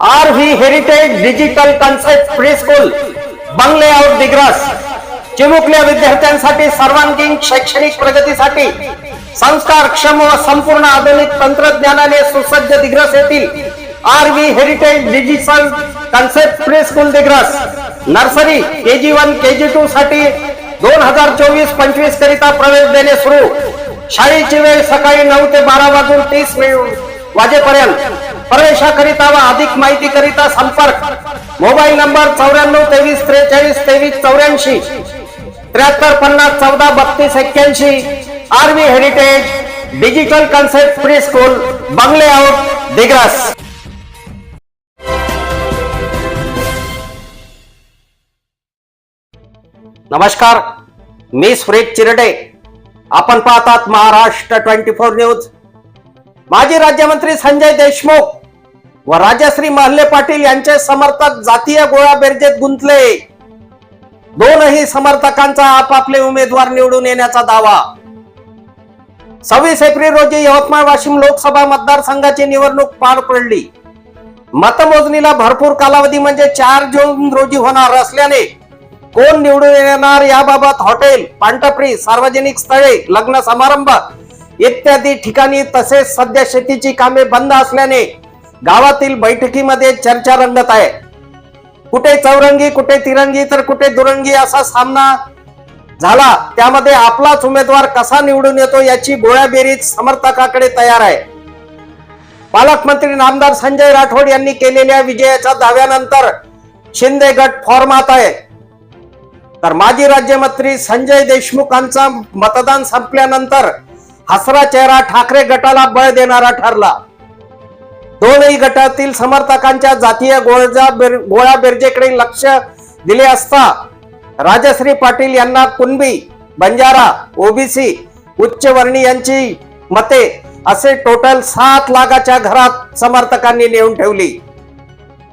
R V heritage digital concept pre school बंगले आउट दिग्रस चिमुकल्या विद्यार्थ्यांसाठी सर्वांगीण शैक्षणिक प्रगतीसाठी संस्कारक्षम व संपूर्ण आधुनिक तंत्रज्ञानाने सुसज्ज दिग्रस येथील R V heritage digital concept pre school Digras nursery K G one K G two साठी दोन हजार चोवीस पंचवीस करिता प्रवेश देणे सुरू. शाळेची वेळ सकाळी नऊ ते बारा वाजून तीस वाजेपर्यंत प्रवेशाकरिता व अधिक माहिती करिता संपर्क. मोबाईल नंबर चौऱ्याण्णव तेवीस त्रेचाळीस तेवीस चौऱ्याऐंशी. त्र्याहत्तर पन्नास चौदा बत्तीस एक्क्याऐंशी. Army heritage digital concept pre school बंगले आउट दिग्रस. नमस्कार मी सुरेश चिरडे. आपण पाहतात महाराष्ट्र ट्वेंटी फोर न्यूज. माजी राज्यमंत्री संजय देशमुख व राजश्री महल्ले पाटील यांचे समर्थक जातीय गोळा बेरजेत गुंतले. दोनही समर्थकांचा आपापले उमेदवार निवडून येण्याचा दावा. सव्वीस एप्रिल रोजी यवतमाळ वाशिम लोकसभा मतदारसंघाची निवडणूक पार पडली. मतमोजणीला भरपूर कालावधी म्हणजे चार जून रोजी होणार असल्याने कोण निवडून येणार याबाबत हॉटेल पांटपरी सार्वजनिक स्थळे लग्न समारंभ इत्यादी ठिकाणी तसेच सध्या शेतीची कामे बंद असल्याने गावातील बैठकीमध्ये चर्चा रंगत आहे. कुठे चौरंगी कुठे तिरंगी तर कुठे दुरंगी असा सामना झाला. त्यामध्ये आपलाच उमेदवार कसा निवडून येतो याची गोळ्याबेरीज समर्थकाकडे तयार आहे. पालकमंत्री नामदार संजय राठोड यांनी केलेल्या विजयाच्या दाव्यानंतर शिंदे गट फॉर्मात आहे. तर माजी राज्यमंत्री संजय देशमुखांचा मतदान संपल्यानंतर हसरा चेहरा ठाकरे गटाला बळ देणारा ठरला. दोनही गटातील समर्थकांच्या जातीय गोळजा बेर गोळ्या बेरजेकडे लक्ष दिले असता राजश्री पाटील यांना कुणबी बंजारा ओबीसी उच्चवर्णी यांची मते असे टोटल सात लाखाच्या घरात समर्थकांनी नेऊन ठेवली.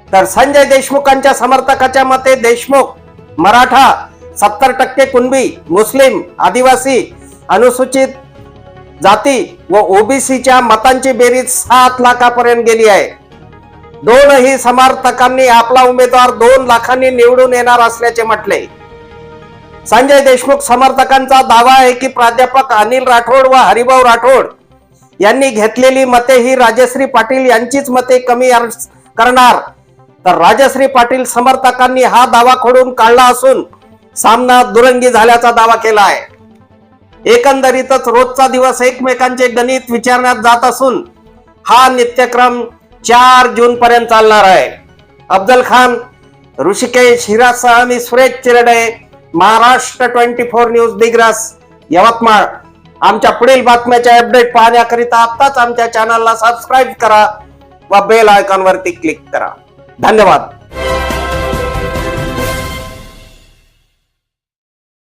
तर संजय देशमुखांच्या समर्थकाच्या मते देशमुख मराठा सत्तर टक्के कुणबी मुस्लिम आदिवासी अनुसूचित जाती व ओबीसीच्या मतांची बेरीज सात लाखापर्यंत गेली आहे. दोनही समर्थकांनी आपला उमेदवार दोन लाखांनी निवडून येणार असल्याचे म्हटले. संजय देशमुख समर्थकांचा दावा आहे की प्राध्यापक अनिल राठोड व हरिभाऊ राठोड यांनी घेतलेली मते ही राजश्री पाटील यांचीच मते कमी करणार. तर राजश्री पाटील समर्थकांनी हा दावा खोडून काढला असून सामना दुरंगी झाल्याचा दावा केला आहे. एकंदरीतच रोजचा दिवस एकमेकांचे गणित विचारण्यात जात असून हा नित्यक्रम चार जून पर्यंत चालणार आहे. अफजल खान ऋषिकेश हिरासह मी Suresh Chirde Maharashtra twenty four news Digras Yavatmal. आमच्या पुढील बातम्याचे अपडेट पाहण्याकरिता आत्ताच आमच्या चॅनलला सबस्क्राईब करा व बेल आयकॉनवरती क्लिक करा. धन्यवाद.